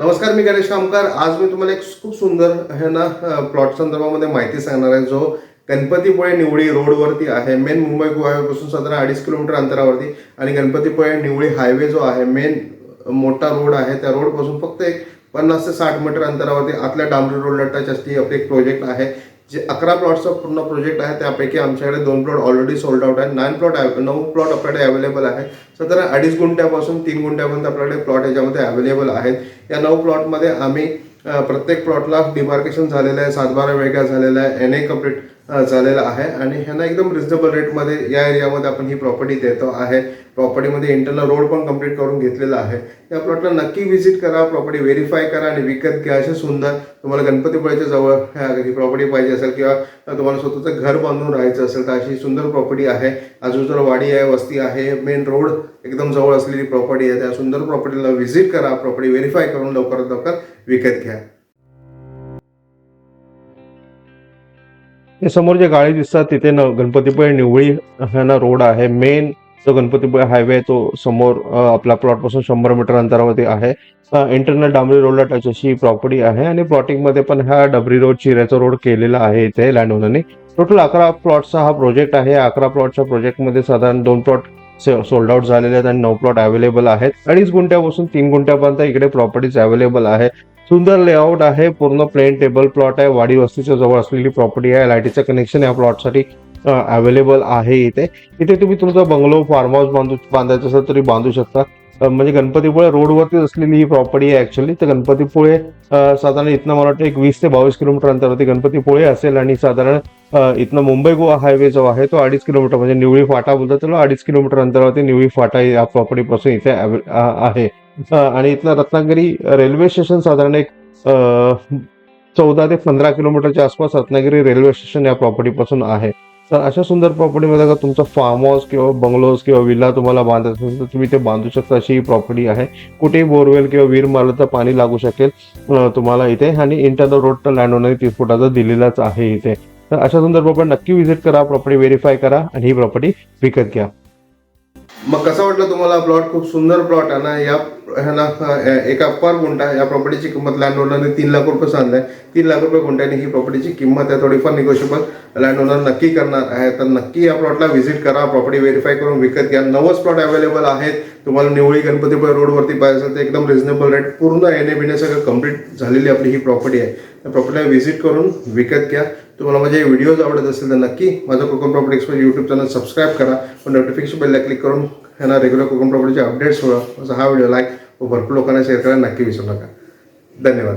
नमस्कार मी गणेश कामकार. आज मी तुम्हाला एक खूप सुंदर आहे ना प्लॉट संदर्भामध्ये माहिती सांगणार आहे. जो गणपतीपुळे निवळी रोडवरती आहे. मेन मुंबई गोव्यापासून साधारण अडीच किलोमीटर अंतरावरती आणि गणपतीपुळे निवळी हायवे जो आहे मेन मोठा रोड आहे. त्या रोडपासून फक्त एक पन्नास ते साठ मीटर अंतरावरती आतल्या डांबरी रोडला टच असते आपले एक प्रोजेक्ट आहे. जे अकरा प्लॉटचा पूर्ण प्रोजेक्ट आहे त्यापैकी आमच्याकडे दोन प्लॉट ऑलरेडी सोल्ड आउट आहे नाईन प्लॉट नऊ प्लॉट आपल्याकडे अवेलेबल आहे साधारण अडीच गुंठ्यापासून तीन गुंठ्यापर्यंत आपल्याकडे प्लॉट याच्यामध्ये अवेलेबल आहेत. या नऊ प्लॉटमध्ये आम्ही प्रत्येक प्लॉटला डिमार्केशन झालेलं आहे सातबारा वेगळा झालेला आहे एन ए कंप्लीट झालेला आहे. आणि ह्यांना एकदम रिझनेबल रेटमध्ये या एरियामध्ये आपण ही प्रॉपर्टी देतो आहे. प्रॉपर्टीमध्ये इंटरनल रोड पण कंप्लीट करून घेतलेला आहे. या प्लॉटला नक्की व्हिजिट करा प्रॉपर्टी व्हेरीफाय करा आणि विकत घ्या असे सुंदर तुम्हाला गणपतीपुळ्याच्या जवळ ही प्रॉपर्टी पाहिजे असेल किंवा तुम्हाला स्वतःचं घर बांधून राहायचं असेल तर अशी सुंदर प्रॉपर्टी आहे. आजूबाजूला वाडी आहे वस्ती आहे मेन रोड एकदम जवळ असलेली प्रॉपर्टी आहे त्या सुंदर प्रॉपर्टीला व्हिजिट करा प्रॉपर्टी व्हेरीफाय करून लवकरात लवकर विकत घ्या. हे समोर जे गाडी दिसतात तिथे न गणपतीपुळे निवळी हा ना रोड आहे. मेन जो गणपतीपुळे हायवे तो समोर आपल्या आपला प्लॉटपासून शंभर मीटर अंतरावरती आहे. इंटरनल डांबरी रोडला टच अशी प्रॉपर्टी आहे आणि प्लॉटिंगमध्ये पण हा डबरी रोड चिऱ्याचा रोड केलेला आहे इथे लँड ओनरने टोटल अकरा प्लॉटचा हा प्रोजेक्ट आहे. अकरा प्लॉटच्या प्रोजेक्टमध्ये साधारण दोन प्लॉट सोल्ड आउट झालेले आहेत आणि नऊ प्लॉट अवेलेबल आहेत. अडीच गुंठ्यापासून तीन गुंठ्यापर्यंत इकडे प्रॉपर्टीज अवेलेबल आहे सुंदर लेआउट आहे. पूर्ण प्लेन टेबल प्लॉट आहे. वाडी वस्तीच्या जवळ असलेली प्रॉपर्टी आहे. लाईटीचं कनेक्शन या प्लॉटसाठी अवेलेबल आहे इथे. इथे तुम्ही तुमचा बंगलो फार्म हाऊस बांधू बांधायचं असेल तरी बांधू शकता. म्हणजे गणपतीपुळे रोडवरती असलेली ही प्रॉपर्टी आहे ऍक्च्युली तर गणपतीपुळे साधारण इथनं मला वाटतं एक वीस ते बावीस किलोमीटर अंतरावरती गणपतीपुळे असेल आणि साधारण इथनं मुंबई गोवा हायवे जो आहे तो अडीच किलोमीटर म्हणजे निवळी फाटा बोलतात त्याला अडीच किलोमीटर अंतरावरती निवळी फाटा या प्रॉपर्टीपासून इथे आहे. आणि इथला रत्नागिरी रेल्वे स्टेशन साधारण एक चौदा ते पंधरा किलोमीटरच्या आसपास रत्नागिरी रेल्वे स्टेशन या प्रॉपर्टीपासून आहे. तर अशा सुंदर प्रॉपर्टीमध्ये जर तुमचा फार्म हाऊस किंवा बंगलोज किंवा विला तुम्हाला बांधायचं असेल तर तुम्ही ते बांधू शकता. अशी ही प्रॉपर्टी आहे. कुठेही बोरवेल किंवा विहीर मारलं तर पाणी लागू शकेल तुम्हाला इथे. आणि इंटरनल रोड तर लँड होणार तीस फुटाचा दिलेलाच आहे इथे. तर अशा सुंदर प्रॉपर्टी नक्की व्हिजिट करा प्रॉपर्टी व्हेरीफाय करा आणि ही प्रॉपर्टी विकत घ्या. मग कसं वाटलं तुम्हाला प्लॉट खूप सुंदर प्लॉट आहे ना. या ह्याला एका पर गुंठा या प्रॉपर्टीची किंमत लँड ओनरने तीन लाख रुपये सांगलाय. तीन लाख रुपये गुंठ्याने ही प्रॉपर्टीची किंमत आहे थोडीफार निगोशिएबल लँड ओनर नक्की करणार आहे तर नक्की या प्लॉटला व्हिजिट करा प्रॉपर्टी व्हेरीफाय करून विकत घ्या. नवच प्लॉट अवेलेबल आहेत. तुम्हाला निवळी गणपतीपुळे रोडवरती पाहिजे असेल तर एकदम रिझनेबल रेट पूर्ण येणे बिणे सगळं कंप्लीट झालेली आपली ही प्रॉपर्टी आहे. त्या प्रॉपर्टीला व्हिजिट करून विकत घ्या. तुम्हाला माझे व्हिडिओज आवडत असेल तर नक्की माझं Konkan property express YouTube channel subscribe करा. व नोटिफिकेशन बेलला क्लिक करून ह्यांना रेग्युलर कोकण प्रॉपर्टीचे अपडेट्स होणं माझा हा व्हिडिओ लाईक व भरपूर लोकांना शेअर करायला नक्की विसरू नका. धन्यवाद.